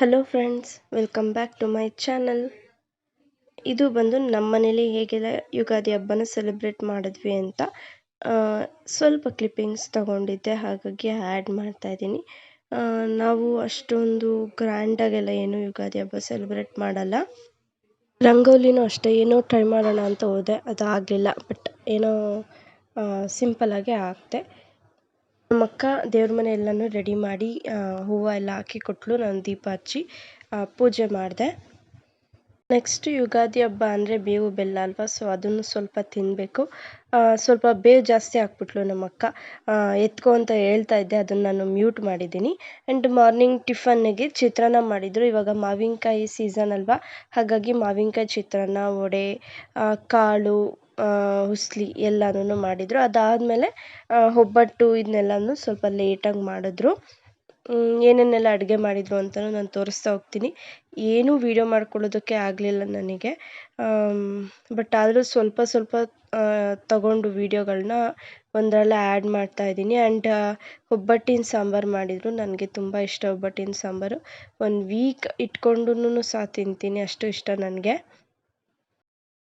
Hello friends welcome back to my channel ಇದು ಬಂದು ನಮ್ಮ ಮನೇಲಿ ಹೇಗೆಲ್ಲ ಯುಗಾದಿ ಹಬ್ಬನ ಸೆಲೆಬ್ರೇಟ್ ಮಾಡಿದ್ವಿ ಅಂತ ಸ್ವಲ್ಪ ಕ್ಲಿಪ್ಪಿಂಗ್ಸ್ ತಗೊಂಡಿದ್ದೆ, ಹಾಗಾಗಿ ಆ್ಯಡ್ ಮಾಡ್ತಾ ಇದ್ದೀನಿ. ನಾವು ಅಷ್ಟೊಂದು ಗ್ರ್ಯಾಂಡಾಗೆಲ್ಲ ಏನು ಯುಗಾದಿ ಹಬ್ಬ ಸೆಲೆಬ್ರೇಟ್ ಮಾಡಲ್ಲ. ರಂಗೋಲಿನೂ ಅಷ್ಟೇ, ಏನೋ ಟ್ರೈ ಮಾಡೋಣ ಅಂತ ಹೋದೆ ಅದು ಆಗಲಿಲ್ಲ ಬಟ್ ಏನೋ ಸಿಂಪಲ್ಲಾಗೆ ಆಗ್ತೆ. ನಮ್ಮ ಅಕ್ಕ ದೇವ್ರ ಮನೆ ಎಲ್ಲನೂ ರೆಡಿ ಮಾಡಿ ಹೂವ ಎಲ್ಲ ಹಾಕಿ ಕೊಟ್ಟಳು ನಾನು ದೀಪ ಹಚ್ಚಿ ಪೂಜೆ ಮಾಡಿದೆ. ನೆಕ್ಸ್ಟ್ ಯುಗಾದಿ ಹಬ್ಬ ಅಂದರೆ ಬೇವು ಬೆಲ್ಲ ಅಲ್ವಾ ಸೊ ಅದನ್ನು ಸ್ವಲ್ಪ ತಿನ್ನಬೇಕು ಸ್ವಲ್ಪ ಬೇವು ಜಾಸ್ತಿ ಹಾಕ್ಬಿಟ್ಲು ನಮ್ಮಕ್ಕ. ಎತ್ಕೊ ಅಂತ ಹೇಳ್ತಾ ಇದ್ದೆ, ಅದನ್ನು ನಾನು ಮ್ಯೂಟ್ ಮಾಡಿದ್ದೀನಿ. ಆ್ಯಂಡ್ ಮಾರ್ನಿಂಗ್ ಟಿಫನ್ನಿಗೆ ಚಿತ್ರಾನ್ನ ಮಾಡಿದರು, ಇವಾಗ ಮಾವಿನಕಾಯಿ ಸೀಸನ್ ಅಲ್ವಾ, ಹಾಗಾಗಿ ಮಾವಿನಕಾಯಿ ಚಿತ್ರಾನ್ನ, ವಡೆ ಕಾಳು ಉಸ್ಲಿ ಎಲ್ಲನೂ ಮಾಡಿದರು. ಅದಾದಮೇಲೆ ಒಬ್ಬಟ್ಟು ಇದನ್ನೆಲ್ಲನೂ ಸ್ವಲ್ಪ ಲೇಟಾಗಿ ಮಾಡಿದ್ರು. ಏನೇನೆಲ್ಲ ಅಡುಗೆ ಮಾಡಿದರು ಅಂತಲೂ ನಾನು ತೋರಿಸ್ತಾ ಹೋಗ್ತೀನಿ. ಏನೂ ವೀಡಿಯೋ ಮಾಡ್ಕೊಳ್ಳೋದಕ್ಕೆ ಆಗಲಿಲ್ಲ ನನಗೆ. ಬಟ್ ಆದರೂ ಸ್ವಲ್ಪ ಸ್ವಲ್ಪ ತಗೊಂಡು ವೀಡಿಯೋಗಳನ್ನ ಒಂದರಲ್ಲೇ ಆ್ಯಡ್ ಮಾಡ್ತಾ ಇದ್ದೀನಿ. ಆ್ಯಂಡ್ ಒಬ್ಬಟ್ಟಿನ ಸಾಂಬಾರು ಮಾಡಿದರು. ನನಗೆ ತುಂಬ ಇಷ್ಟ ಒಬ್ಬಟ್ಟಿನ ಸಾಂಬಾರು. ಒಂದು ವೀಕ್ ಇಟ್ಕೊಂಡು ಸಹ ತಿಂತೀನಿ. ಅಷ್ಟು ಇಷ್ಟ ನನಗೆ.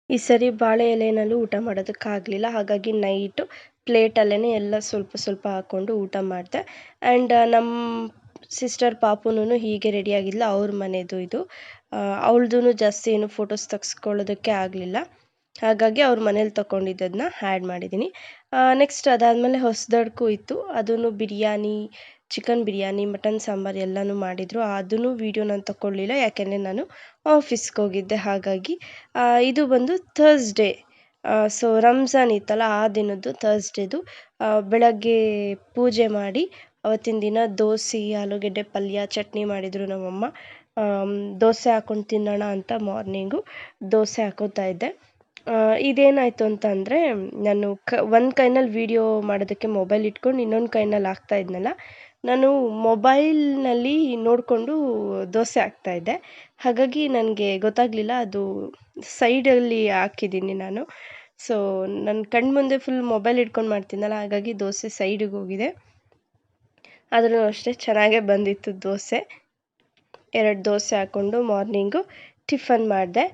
ಈ ಸರಿ ಬಾಳೆ ಎಲೆನಲ್ಲೂ ಊಟ ಮಾಡೋದಕ್ಕಾಗಲಿಲ್ಲ. ಹಾಗಾಗಿ ನೈಟು ಪ್ಲೇಟಲ್ಲೇ ಎಲ್ಲ ಸ್ವಲ್ಪ ಸ್ವಲ್ಪ ಹಾಕ್ಕೊಂಡು ಊಟ ಮಾಡಿದೆ. ಆ್ಯಂಡ್ ನಮ್ಮ ಸಿಸ್ಟರ್ ಪಾಪುನೂ ಹೀಗೆ ರೆಡಿಯಾಗಿಲ್ಲ ಅವ್ರ ಮನೆಯದು ಇದು. ಅವಳದೂ ಜಾಸ್ತಿ ಏನು ಫೋಟೋಸ್ ತೆಗ್ಸ್ಕೊಳ್ಳೋದಕ್ಕೆ ಆಗಲಿಲ್ಲ. ಹಾಗಾಗಿ ಅವ್ರ ಮನೇಲಿ ತಗೊಂಡಿದ್ದದನ್ನ ಆ್ಯಡ್ ಮಾಡಿದ್ದೀನಿ. ನೆಕ್ಸ್ಟ್ ಅದಾದಮೇಲೆ ಹೊಸದಡ್ಕು ಇತ್ತು. ಅದೂ ಬಿರಿಯಾನಿ ಚಿಕನ್ ಬಿರಿಯಾನಿ, ಮಟನ್ ಸಾಂಬಾರು ಎಲ್ಲನೂ ಮಾಡಿದರು. ಅದನ್ನು ವೀಡಿಯೋ ನಾನು ತಗೊಳ್ಳಿಲ್ಲ ಯಾಕೆಂದರೆ ನಾನು ಆಫೀಸ್ಗೆ ಹೋಗಿದ್ದೆ. ಹಾಗಾಗಿ ಇದು ಬಂದು ಥರ್ಸ್ಡೇ ಸೊ ರಂಜಾನ್ ಇತ್ತಲ್ಲ, ಆ ದಿನದ್ದು ಥರ್ಸ್ಡೇದು ಬೆಳಗ್ಗೆ ಪೂಜೆ ಮಾಡಿ, ಅವತ್ತಿನ ದಿನ ದೋಸೆ, ಆಲೂಗೆಡ್ಡೆ, ಪಲ್ಯ, ಚಟ್ನಿ ಮಾಡಿದರು ನಮ್ಮಮ್ಮ. ದೋಸೆ ಹಾಕ್ಕೊಂಡು ತಿನ್ನೋಣ ಅಂತ ಮಾರ್ನಿಂಗು ದೋಸೆ ಹಾಕೋತಾ ಇದ್ದೆ. ಇದೇನಾಯಿತು ಅಂತಂದರೆ ನಾನು ಕ, ಒಂದು ಕೈನಲ್ಲಿ ವೀಡಿಯೋ ಮಾಡೋದಕ್ಕೆ ಮೊಬೈಲ್ ಇಟ್ಕೊಂಡು ಇನ್ನೊಂದು ಕೈನಲ್ಲಿ ಹಾಕ್ತಾ ಇದ್ನಲ್ಲ ನಾನು ಮೊಬೈಲ್ನಲ್ಲಿ ನೋಡಿಕೊಂಡು ದೋಸೆ ಹಾಕ್ತಾಯಿದ್ದೆ ಹಾಗಾಗಿ ನನಗೆ ಗೊತ್ತಾಗಲಿಲ್ಲ, ಅದು ಸೈಡಲ್ಲಿ ಹಾಕಿದ್ದೀನಿ ನಾನು. ಸೊ ನನ್ನ ಕಣ್ಣು ಮುಂದೆ ಫುಲ್ ಮೊಬೈಲ್ ಇಟ್ಕೊಂಡು ಮಾಡ್ತೀನಲ್ಲ, ಹಾಗಾಗಿ ದೋಸೆ ಸೈಡಿಗೆ ಹೋಗಿದೆ. ಆದ್ರೂ ಅಷ್ಟೇ ಚೆನ್ನಾಗೇ ಬಂದಿತ್ತು ದೋಸೆ. ಎರಡು ದೋಸೆ ಹಾಕ್ಕೊಂಡು ಮಾರ್ನಿಂಗು ಟಿಫನ್ ಮಾಡಿದೆ.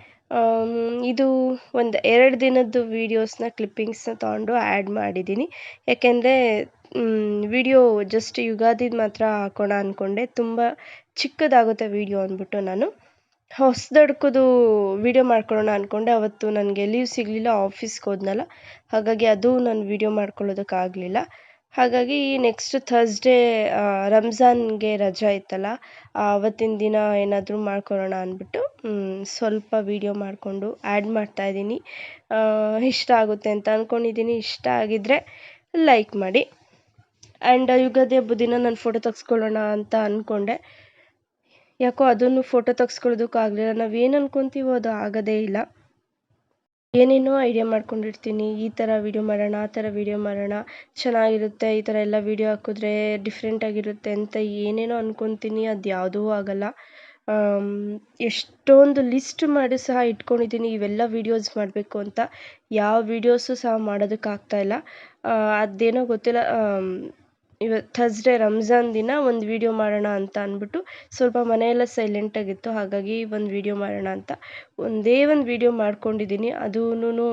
ಇದು ಒಂದು ಎರಡು ದಿನದ್ದು ವೀಡಿಯೋಸ್ನ ಕ್ಲಿಪ್ಪಿಂಗ್ಸ್ನ ತೊಗೊಂಡು ಆ್ಯಡ್ ಮಾಡಿದ್ದೀನಿ. ಯಾಕೆಂದರೆ ವಿಡಿಯೋ ಜಸ್ಟ್ ಯುಗಾದಿದು ಮಾತ್ರ ಹಾಕೋಣ ಅಂದ್ಕೊಂಡೆ ತುಂಬ ಚಿಕ್ಕದಾಗುತ್ತೆ ವಿಡಿಯೋ ಅಂದ್ಬಿಟ್ಟು ನಾನು. ಹೊಸದಡ್ಕದು ವಿಡಿಯೋ ಮಾಡ್ಕೊಳ್ಳೋಣ ಅಂದ್ಕೊಂಡೆ ಅವತ್ತು ನನಗೆ ಲೀವ್ ಸಿಗಲಿಲ್ಲ ಆಫೀಸ್ಗೆ ಹೋದ್ನಲ್ಲ. ಹಾಗಾಗಿ ಅದು ನಾನು ವೀಡಿಯೋ ಮಾಡ್ಕೊಳ್ಳೋದಕ್ಕಾಗಲಿಲ್ಲ ಹಾಗಾಗಿ ನೆಕ್ಸ್ಟ್ ಥರ್ಸ್ಡೇ ರಂಜಾನ್ಗೆ ರಜಾ ಇತ್ತಲ್ಲ ಆವತ್ತಿನ ದಿನ ಏನಾದರೂ ಮಾಡ್ಕೊಳ್ಳೋಣ ಅಂದ್ಬಿಟ್ಟು ಸ್ವಲ್ಪ ವೀಡಿಯೋ ಮಾಡಿಕೊಂಡು ಆ್ಯಡ್ ಮಾಡ್ತಾಯಿದ್ದೀನಿ ಇಷ್ಟ ಆಗುತ್ತೆ ಅಂತ ಅಂದ್ಕೊಂಡಿದ್ದೀನಿ ಇಷ್ಟ ಆಗಿದ್ದರೆ ಲೈಕ್ ಮಾಡಿ. ಆ್ಯಂಡ್ ಯುಗಾದಿ ಹಬ್ಬದ ದಿನ ನಾನು ಫೋಟೋ ತೆಗೆಸ್ಕೊಳ್ಳೋಣ ಅಂತ ಅಂದ್ಕೊಂಡೆ ಯಾಕೋ ಅದನ್ನು ಫೋಟೋ ತೆಗ್ಸ್ಕೊಳ್ಳೋದಕ್ಕಾಗಲಿಲ್ಲ. ನಾವು ಏನು ಅಂದ್ಕೊಂತೀವೋ ಅದು ಆಗೋದೇ ಇಲ್ಲ. ಏನೇನೋ ಐಡಿಯಾ ಮಾಡ್ಕೊಂಡಿರ್ತೀನಿ. ಈ ಥರ ವೀಡಿಯೋ ಮಾಡೋಣ, ಆ ಥರ ವೀಡಿಯೋ ಮಾಡೋಣ. ಚೆನ್ನಾಗಿರುತ್ತೆ, ಈ ಥರ ಎಲ್ಲ ವೀಡಿಯೋ ಹಾಕಿದ್ರೆ ಡಿಫ್ರೆಂಟಾಗಿರುತ್ತೆ ಅಂತ ಏನೇನೋ ಅನ್ಕೊತೀನಿ. ಅದು ಯಾವುದೂ ಆಗಲ್ಲ. ಎಷ್ಟೊಂದು ಲಿಸ್ಟ್ ಮಾಡಿ ಸಹ ಇಟ್ಕೊಂಡಿದ್ದೀನಿ. ಇವೆಲ್ಲ ವೀಡಿಯೋಸ್ ಮಾಡಬೇಕು ಅಂತ. ಯಾವ ವೀಡಿಯೋಸು ಸಹ ಮಾಡೋದಕ್ಕಾಗ್ತಾಯಿಲ್ಲ ಅದೇನೋ ಗೊತ್ತಿಲ್ಲ. ಇವತ್ತು ಥರ್ಸ್ಡೇ ರಂಜಾನ್ ದಿನ ಒಂದು ವೀಡಿಯೋ ಮಾಡೋಣ ಅಂತ ಅಂದ್ಬಿಟ್ಟು ಸ್ವಲ್ಪ ಮನೆಯೆಲ್ಲ ಸೈಲೆಂಟಾಗಿತ್ತು ಹಾಗಾಗಿ ಒಂದು ವೀಡಿಯೋ ಮಾಡೋಣ ಅಂತ. ಒಂದೇ ಒಂದು ವೀಡಿಯೋ ಮಾಡ್ಕೊಂಡಿದ್ದೀನಿ. ಅದೂನು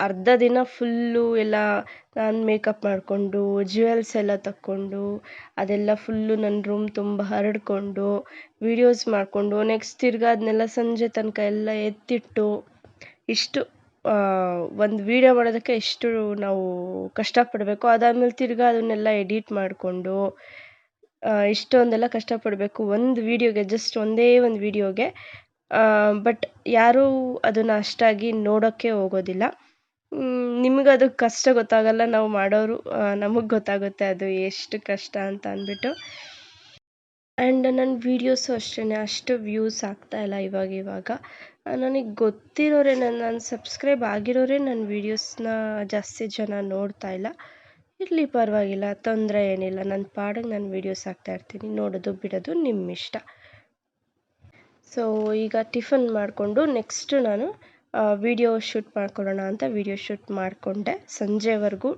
ಅರ್ಧ ದಿನ ಫುಲ್ಲು ಎಲ್ಲ ನಾನು ಮೇಕಪ್ ಮಾಡಿಕೊಂಡು ಜ್ಯುವೆಲ್ಸ್ ಎಲ್ಲ ತಕ್ಕೊಂಡು, ಅದೆಲ್ಲ ಫುಲ್ಲು ನನ್ನ ರೂಮ್ ತುಂಬ ಹರಡ್ಕೊಂಡು ವೀಡಿಯೋಸ್ ಮಾಡಿಕೊಂಡು ನೆಕ್ಸ್ಟ್ ತಿರ್ಗಾ ಅದನ್ನೆಲ್ಲ ಸಂಜೆ ತನಕ ಎಲ್ಲ ಎತ್ತಿಟ್ಟು, ಇಷ್ಟು. ಒಂದು ವೀಡಿಯೋ ಮಾಡೋದಕ್ಕೆ ಎಷ್ಟು ನಾವು ಕಷ್ಟಪಡಬೇಕು. ಅದಾದಮೇಲೆ ತಿರ್ಗಾ ಅದನ್ನೆಲ್ಲ ಎಡಿಟ್ ಮಾಡಿಕೊಂಡು ಇಷ್ಟೊಂದೆಲ್ಲ ಕಷ್ಟಪಡಬೇಕು. ಒಂದು ವೀಡಿಯೋಗೆ ಜಸ್ಟ್ ಒಂದೇ ಒಂದು ವೀಡಿಯೋಗೆ ಬಟ್ ಯಾರೂ ಅದನ್ನು ಅಷ್ಟಾಗಿ ನೋಡೋಕ್ಕೆ ಹೋಗೋದಿಲ್ಲ. ನಿಮ್ಗೆ ಅದು ಕಷ್ಟ ಗೊತ್ತಾಗಲ್ಲ. ನಾವು ಮಾಡೋರು ನಮಗೆ ಗೊತ್ತಾಗುತ್ತೆ ಅದು ಎಷ್ಟು ಕಷ್ಟ ಅಂತ ಅಂದ್ಬಿಟ್ಟು. ಆ್ಯಂಡ್ ನನ್ನ ವೀಡಿಯೋಸು ಅಷ್ಟೇ ಅಷ್ಟು ವ್ಯೂಸ್ ಆಗ್ತಾ ಇಲ್ಲ ಇವಾಗ ಇವಾಗ. ನನಗೆ ಗೊತ್ತಿರೋರೇ ನನ್ನ ನಾನು ಸಬ್ಸ್ಕ್ರೈಬ್ ಆಗಿರೋರೇ ನನ್ನ ವೀಡಿಯೋಸ್ನ ಜಾಸ್ತಿ ಜನ ನೋಡ್ತಾ ಇಲ್ಲ. ಇರಲಿ ಪರವಾಗಿಲ್ಲ, ತೊಂದರೆ ಏನಿಲ್ಲ. ನನ್ನ ಪಾಡಿಗೆ ನಾನು ವೀಡಿಯೋಸ್ ಹಾಕ್ತಾ ಇರ್ತೀನಿ. ನೋಡೋದು, ಬಿಡೋದು ನಿಮ್ಮ ಇಷ್ಟ ಸೊ ಈಗ ಟಿಫನ್ ಮಾಡಿಕೊಂಡು ನೆಕ್ಸ್ಟು ನಾನು ವೀಡಿಯೋ ಶೂಟ್ ಮಾಡ್ಕೊಳ್ಳೋಣ ಅಂತ ವೀಡಿಯೋ ಶೂಟ್ ಮಾಡಿಕೊಂಡೆ. ಸಂಜೆವರೆಗೂ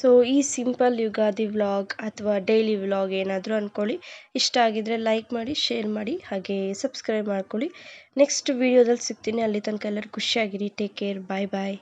ಸೊ ಈ ಸಿಂಪಲ್ ಯುಗಾದಿ ವ್ಲಾಗ್ ಅಥವಾ ಡೈಲಿ ವ್ಲಾಗ್ ಏನಾದರೂ ಅಂದ್ಕೊಳ್ಳಿ ಇಷ್ಟ ಆಗಿದ್ರೆ ಲೈಕ್ ಮಾಡಿ ಶೇರ್ ಮಾಡಿ, ಹಾಗೆ ಸಬ್ಸ್ಕ್ರೈಬ್ ಮಾಡ್ಕೊಳ್ಳಿ. ನೆಕ್ಸ್ಟ್ ವೀಡಿಯೋದಲ್ಲಿ ಸಿಗ್ತೀನಿ. ಅಲ್ಲಿ ತನಕ ಎಲ್ಲರೂ ಖುಷಿಯಾಗಿರಿ. ಟೇಕ್ ಕೇರ್ ಬಾಯ್ ಬಾಯ್